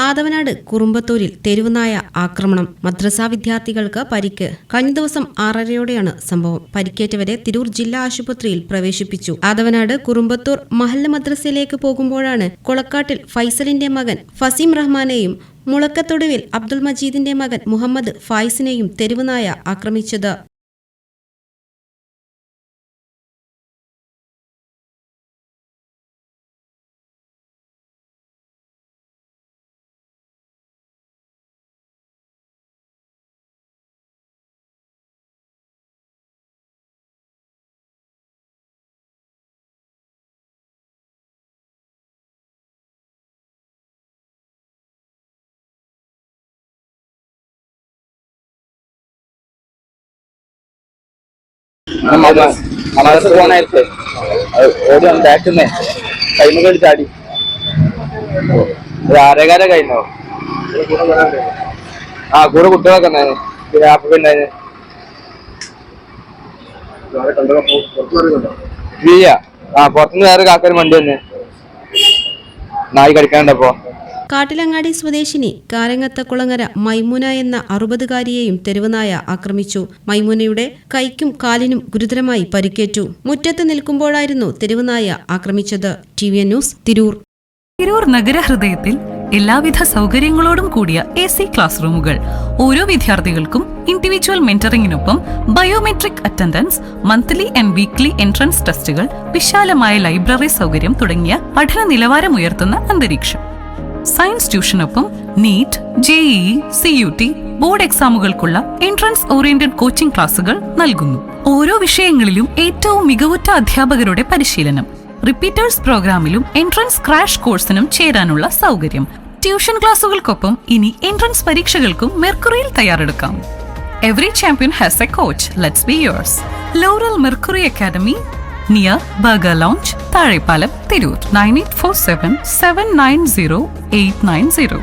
Athavanad കുറുമ്പത്തൂരിൽ തെരുവുനായ ആക്രമണം. മദ്രസാ വിദ്യാർത്ഥികൾക്ക് പരിക്ക്. കഴിഞ്ഞ ദിവസം ആറരയോടെയാണ് സംഭവം. പരിക്കേറ്റവരെ തിരൂർ ജില്ലാ ആശുപത്രിയിൽ പ്രവേശിപ്പിച്ചു. ആദവനാട് കുറുമ്പത്തൂർ മഹല്ല മദ്രസയിലേക്ക് പോകുമ്പോഴാണ് കൊളക്കാട്ടിൽ ഫൈസലിന്റെ മകൻ ഫസീം റഹ്മാനെയും മുളക്കത്തൊടുവിൽ അബ്ദുൾ മജീദിന്റെ മകൻ മുഹമ്മദ് ഫായിസിനെയും തെരുവുനായ ആക്രമിച്ചത്. മദ്രസ പോകാനായിട്ട് ഓടി വന്ന് ബാക്കിന്ന് കൈമ കടി ചാടി. ആരേകാല കഴിഞ്ഞോ? ആ കൂടെ കുട്ടികളൊക്കെ ഉണ്ടായിരുന്നു ആപ്പൊക്കെ ഉണ്ടായിരുന്നു ആ പുറത്തുനിന്ന് വേറെ കാക്കാൻ വണ്ടി തന്നെ നായി കടിക്കാണ്ടപ്പോ കാട്ടിലങ്ങാടി സ്വദേശിനി കാരങ്ങത്ത കുളങ്ങര മൈമുന എന്ന അറുപതുകാരിയെയും തെരുവുനായ ആക്രമിച്ചു. മൈമുനയുടെ കൈക്കും കാലിനും ഗുരുതരമായി പരിക്കേറ്റു. മുറ്റത്ത് നിൽക്കുമ്പോഴായിരുന്നു തെരുവുനായ ആക്രമിച്ചത്. T V news Tirur. Tirur നഗരഹൃദയത്തിൽ എല്ലാവിധ സൗകര്യങ്ങളോടും കൂടിയ എ സി ക്ലാസ് റൂമുകൾ. ഓരോ വിദ്യാർത്ഥികൾക്കും individual മെന്ററിംഗിനൊപ്പം biometric attendance monthly and weekly entrance ടെസ്റ്റുകൾ വിശാലമായ ലൈബ്രറി സൗകര്യം തുടങ്ങിയ പഠന നിലവാരമുയർത്തുന്ന അന്തരീക്ഷം. Science ട്യൂഷനൊപ്പം NEET JEE C U T board എക്സാമുകൾക്കുള്ള entrance oriented coaching ക്ലാസുകൾ നൽകുന്നു. ഓരോ വിഷയങ്ങളിലും ഏറ്റവും മികവുറ്റ അധ്യാപകരുടെ പരിശീലനം റിപ്പീറ്റേഴ്സ് പ്രോഗ്രാമിലും എൻട്രൻസ് ക്രാഷ് കോഴ്സിനും ചേരാനുള്ള സൗകര്യം. ട്യൂഷൻ ക്ലാസുകൾക്കൊപ്പം ഇനി എൻട്രൻസ് പരീക്ഷകൾക്കും മെർക്കുറിയിൽ തയ്യാറെടുക്കാം. Every champion has a coach let's be yours laurel Mercury academy near burger lounge Thazhepalam Tirur nine eight four seven seven nine zero eight nine zero